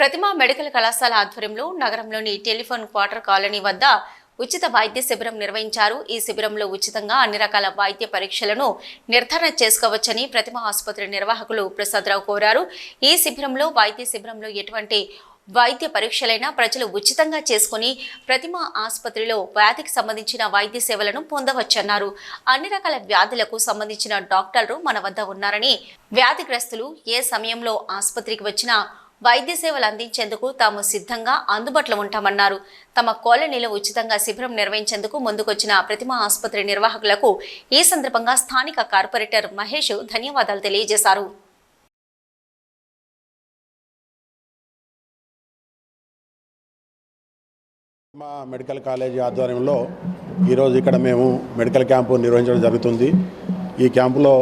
ప్రతిమ medical కళాశాల ఆధ్వర్యంలో నగరంలోని టెలిఫోన్ క్వార్టర్ కాలనీ వద్ద ఉచిత వైద్య శిబిరం నిర్వహించారు. ఈ శిబిరంలో ఉచితంగా అన్ని రకాల వైద్య పరీక్షలను నిర్ధారణ చేసుకోవచ్చని ప్రతిమ ఆసుపత్రి నిర్వాహకులు ప్రసాదరావు కోరారు. ఈ శిబిరంలో వైద్య శిబిరంలో ఎటువంటి వైద్య పరీక్షలైనా ప్రజలు ఉచితంగా చేసుకుని ప్రతిమ ఆసుపత్రిలో వ్యాధికి సంబంధించిన వైద్య సేవలను పొందవచ్చన్నారు. అన్ని రకాల వ్యాధులకు సంబంధించిన డాక్టర్లు మన వద్ద ఉన్నారని వ్యాధిగ్రస్తులు ఏ సమయంలో ఆసుపత్రికి వచ్చినా వైద్య సేవలు అందించేందుకు తాము సిద్ధంగా అందుబాటులో ఉంటామన్నారు. తమ కాలనీలో ఉచితంగా శిబిరం నిర్వహించేందుకు ముందుకొచ్చిన ప్రతిమ ఆసుపత్రి నిర్వాహకులకు ఈ సందర్భంగా స్థానిక కార్పొరేటర్ మహేష్ ధన్యవాదాలు తెలియజేశారు. మా మెడికల్ కాలేజీ ఆధ్వర్యంలో ఈరోజు ఇక్కడ మేము మెడికల్ క్యాంపు నిర్వహించడం జరుగుతుంది. ఈ క్యాంపులో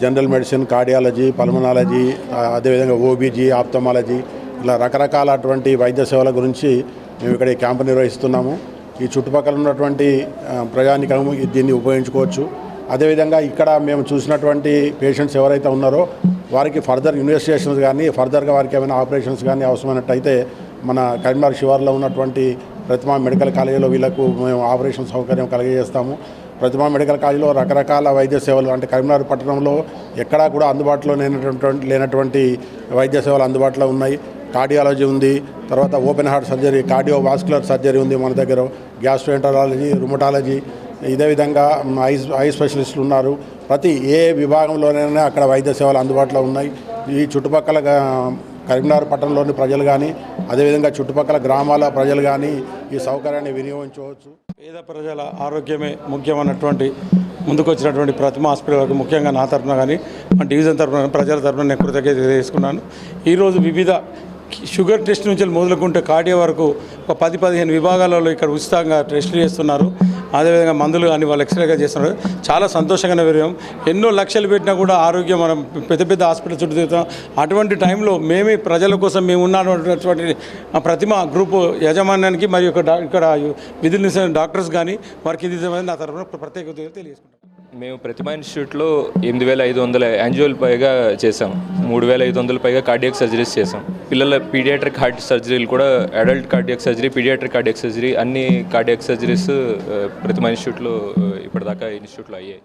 జనరల్ మెడిసిన్ కార్డియాలజీ పల్మనాలజీ అదేవిధంగా ఓబీజీ ఆప్తమాలజీ ఇలా రకరకాలటువంటి వైద్య సేవల గురించి మేము ఇక్కడ ఈ క్యాంపు నిర్వహిస్తున్నాము. ఈ చుట్టుపక్కల ఉన్నటువంటి ఆ, ప్రజానికం దీన్ని ఉపయోగించుకోవచ్చు. అదేవిధంగా ఇక్కడ మేము చూసినటువంటి పేషెంట్స్ ఎవరైతే ఉన్నారో వారికి ఫర్దర్ ఇన్వెస్టిగేషన్స్ కానీ ఫర్దర్గా వారికి ఏమైనా ఆపరేషన్స్ కానీ అవసరమైనట్టయితే మన కరీంనగర్ శివార్లో ఉన్నటువంటి ప్రతిమా మెడికల్ కాలేజీలో వీళ్ళకు మేము ఆపరేషన్ సౌకర్యం కలిగజేస్తాము. ప్రతిమా మెడికల్ కాలేజీలో రకరకాల వైద్య సేవలు అంటే కరీంనగర్ పట్టణంలో ఎక్కడా కూడా అందుబాటులో లేనటువంటి లేనటువంటి వైద్య సేవలు అందుబాటులో ఉన్నాయి. కార్డియాలజీ ఉంది. తర్వాత open heart surgery cardio vascular surgery ఉంది మన దగ్గర. గ్యాస్ట్రోఎంటరాలజీ రుమటాలజీ ఇదే విధంగా ఐ ఐ స్పెషలిస్టులు ఉన్నారు. ప్రతి ఏ విభాగంలోనైనా అక్కడ వైద్య సేవలు అందుబాటులో ఉన్నాయి. ఈ చుట్టుపక్కల కరీంనగర్ పట్టణంలోని ప్రజలు కానీ అదేవిధంగా చుట్టుపక్కల గ్రామాల ప్రజలు కానీ ఈ సౌకర్యాన్ని వినియోగించవచ్చు పేద ప్రజల ఆరోగ్యమే ముఖ్యమైనటువంటి ముందుకొచ్చినటువంటి ప్రతిమ హాస్పిటల్కి ముఖ్యంగా నా తరఫున కానీ మా డివిజన్ తరఫున ప్రజల తరఫున నేను కృతజ్ఞత తెలియజేసుకున్నాను. ఈరోజు వివిధ షుగర్ టెస్ట్ నుంచి మొదలుకుంటే కార్డియో వరకు ఒక పది పదిహేను విభాగాలలో ఇక్కడ ఉచితంగా టెస్టులు చేస్తున్నారు. అదేవిధంగా మందులు కానీ వాళ్ళు ఎక్స్రేగా చేస్తున్నారు. చాలా సంతోషంగా విషయం ఎన్నో లక్షలు పెట్టినా కూడా ఆరోగ్యం మనం పెద్ద పెద్ద హాస్పిటల్ చుట్టూ తిరుగుతున్నాం. అటువంటి టైంలో మేమే ప్రజల కోసం మేము ఉన్నటువంటి ప్రతిమ గ్రూప్ యాజమాన్యానికి మరియు ఇక్కడ ఇక్కడ విధులు డాక్టర్స్ కానీ వారికి ఇది నా తరఫున ప్రత్యేక తెలియజేసుకుంటాం మేము ప్రతిమా ఇన్స్టిట్యూట్లో ఎనిమిది వేల ఐదు వందల యాంజువల్ పైగా చేసాం మూడు వేల ఐదు వందల పైగా కార్డియాక్ సర్జరీస్ చేసాం పిల్లల పీడియాట్రిక్ హార్ట్ సర్జరీలు కూడా adult cardiac surgery paediatric cardiac surgery అన్ని కార్డియాక్ సర్జరీస్ ప్రతిమా ఇన్స్టిట్యూట్లో ఇప్పటిదాకా ఇన్స్టిట్యూట్లో అయ్యాయి.